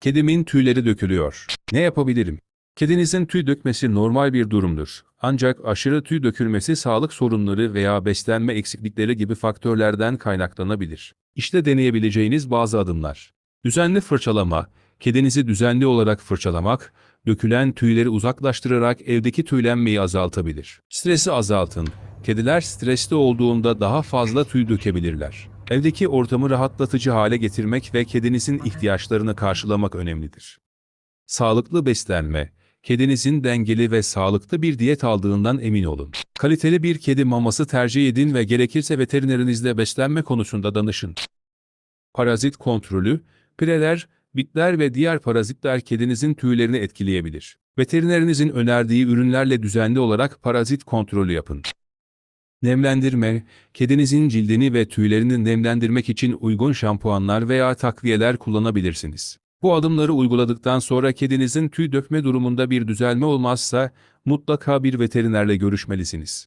Kedimin tüyleri dökülüyor. Ne yapabilirim? Kedinizin tüy dökmesi normal bir durumdur. Ancak aşırı tüy dökülmesi sağlık sorunları veya beslenme eksiklikleri gibi faktörlerden kaynaklanabilir. İşte deneyebileceğiniz bazı adımlar. Düzenli fırçalama, kedinizi düzenli olarak fırçalamak, dökülen tüyleri uzaklaştırarak evdeki tüylenmeyi azaltabilir. Stresi azaltın. Kediler stresli olduğunda daha fazla tüy dökebilirler. Evdeki ortamı rahatlatıcı hale getirmek ve kedinizin ihtiyaçlarını karşılamak önemlidir. Sağlıklı beslenme, kedinizin dengeli ve sağlıklı bir diyet aldığından emin olun. Kaliteli bir kedi maması tercih edin ve gerekirse veterinerinizle beslenme konusunda danışın. Parazit kontrolü, pireler, bitler ve diğer parazitler kedinizin tüylerini etkileyebilir. Veterinerinizin önerdiği ürünlerle düzenli olarak parazit kontrolü yapın. Nemlendirme, kedinizin cildini ve tüylerini nemlendirmek için uygun şampuanlar veya takviyeler kullanabilirsiniz. Bu adımları uyguladıktan sonra kedinizin tüy dökme durumunda bir düzelme olmazsa mutlaka bir veterinerle görüşmelisiniz.